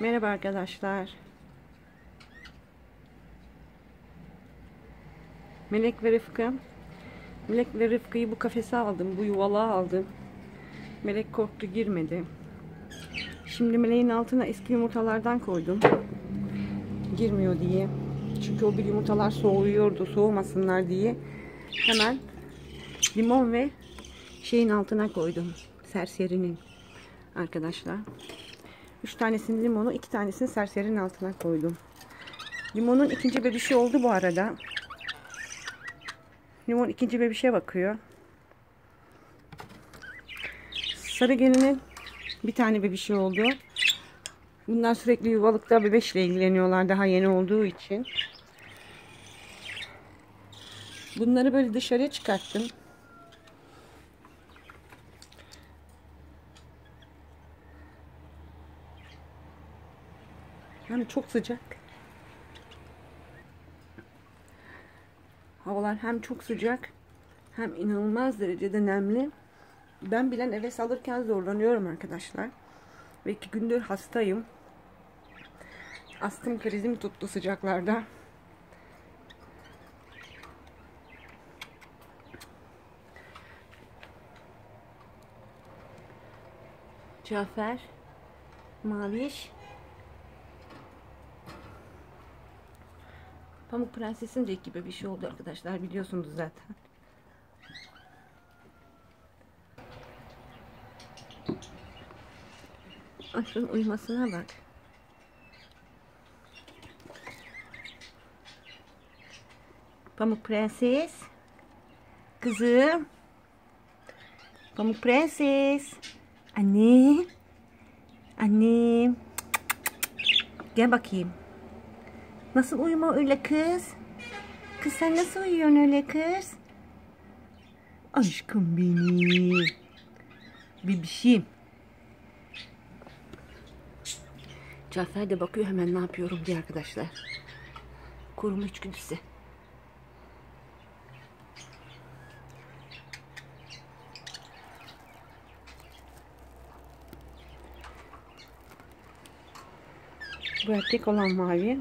Merhaba arkadaşlar. Melek ve Rıfkı. Melek ve Rıfkı'yı bu kafese aldım. Bu yuvalığa aldım. Melek korktu girmedi. Şimdi meleğin altına eski yumurtalardan koydum. Girmiyor diye. Çünkü o bir yumurtalar soğuyordu. Soğumasınlar diye. Hemen limon ve şeyin altına koydum. Serserinin. Arkadaşlar. Üç tanesini limonu, iki tanesini serserinin altına koydum. Limonun ikinci bebişi oldu bu arada. Limon ikinci bebişe bakıyor. Sarı gelinin bir tane bebişi oldu. Bunlar sürekli yuvalıkta bebeşle ilgileniyorlar daha yeni olduğu için. Bunları böyle dışarıya çıkarttım. Yani çok sıcak. Havalar hem çok sıcak hem inanılmaz derecede nemli. Ben bile nefes alırken zorlanıyorum arkadaşlar. Ve iki gündür hastayım. Astım krizim tuttu sıcaklarda. Cafer, Maviş, Pamuk Prenses'in renk gibi bir şey oldu arkadaşlar biliyorsunuz zaten. Aşkın uyumasına bak. Pamuk Prenses. Kızım. Pamuk Prenses. Anne. Annem. Gel bakayım. Nasıl uyuma öyle kız? Kız sen nasıl uyuyorsun öyle kız? Aşkım benim. Bebişim. Cafer de bakıyor hemen ne yapıyorum diye arkadaşlar. Koruma içgüdüsü. Bu erkek olan mavi.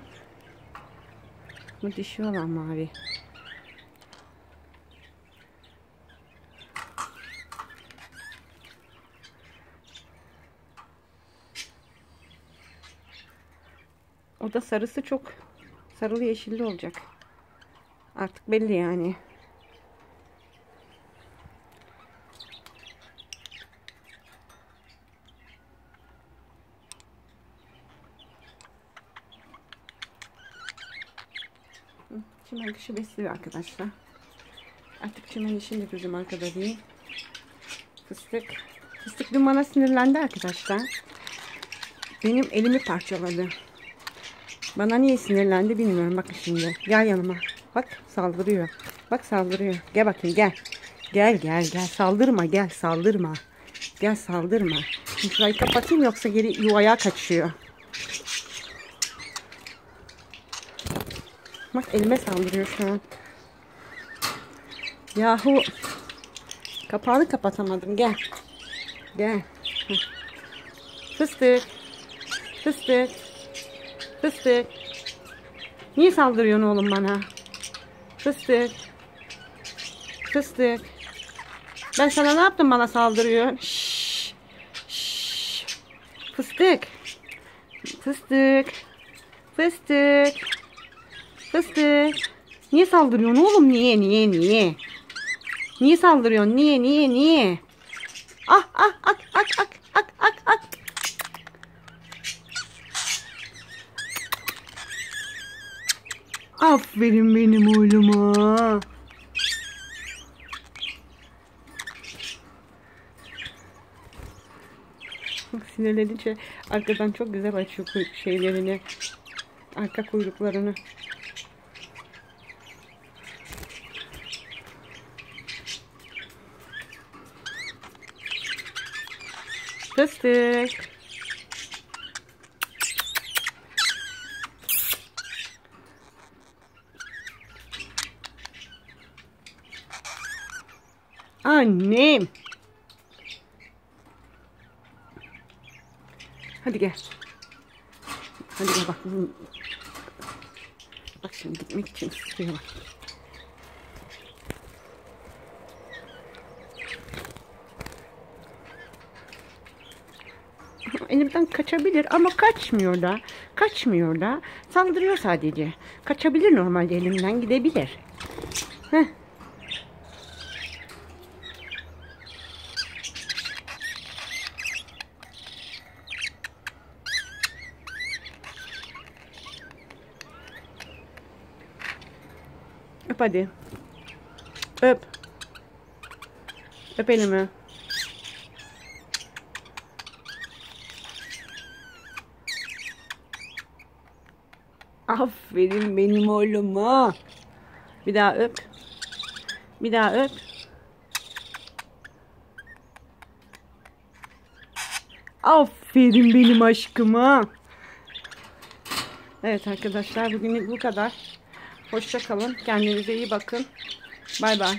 Bu dişi olan mavi. O da sarısı çok sarılı yeşilli olacak. Artık belli yani. Çimen kışı besliyor arkadaşlar. Artık çimen işinde gözüm arkada değil. Fıstık. Fıstık dün bana sinirlendi arkadaşlar. Benim elimi parçaladı. Bana niye sinirlendi bilmiyorum. Bakın şimdi. Gel yanıma. Bak saldırıyor. Bak saldırıyor. Gel bakayım gel. Gel gel gel. Saldırma gel saldırma. Gel saldırma. Şurayı kapatayım yoksa geri yuvaya kaçıyor. Bak elime saldırıyor şu an. Yahu. Kapağını kapatamadım. Gel. Gel. Fıstık. Fıstık. Fıstık. Niye saldırıyorsun oğlum bana? Fıstık. Fıstık. Ben sana ne yaptım bana saldırıyor? Şşş. Fıstık. Fıstık. Fıstık. Fıstık. Niye saldırıyorsun oğlum? Niye niye niye? Niye saldırıyorsun? Niye niye niye? Ah ah ak ak ak ak ak ak. Aferin benim oğluma. Sinirlenince arkadan çok güzel açıyor şeylerini. Arka kuyruklarını. Fıstık. Annem. Hadi gel. Hadi gel bak. Bak şimdi gitmek için istiyor bak. Elimden kaçabilir ama kaçmıyor da. Kaçmıyor da. Saldırıyor sadece. Kaçabilir normalde elimden gidebilir. Heh. Öp hadi. Öp. Öp elimi. Aferin benim oğluma. Bir daha öp. Bir daha öp. Aferin benim aşkıma. Evet arkadaşlar bugünlük bu kadar. Hoşça kalın. Kendinize iyi bakın. Bay bay.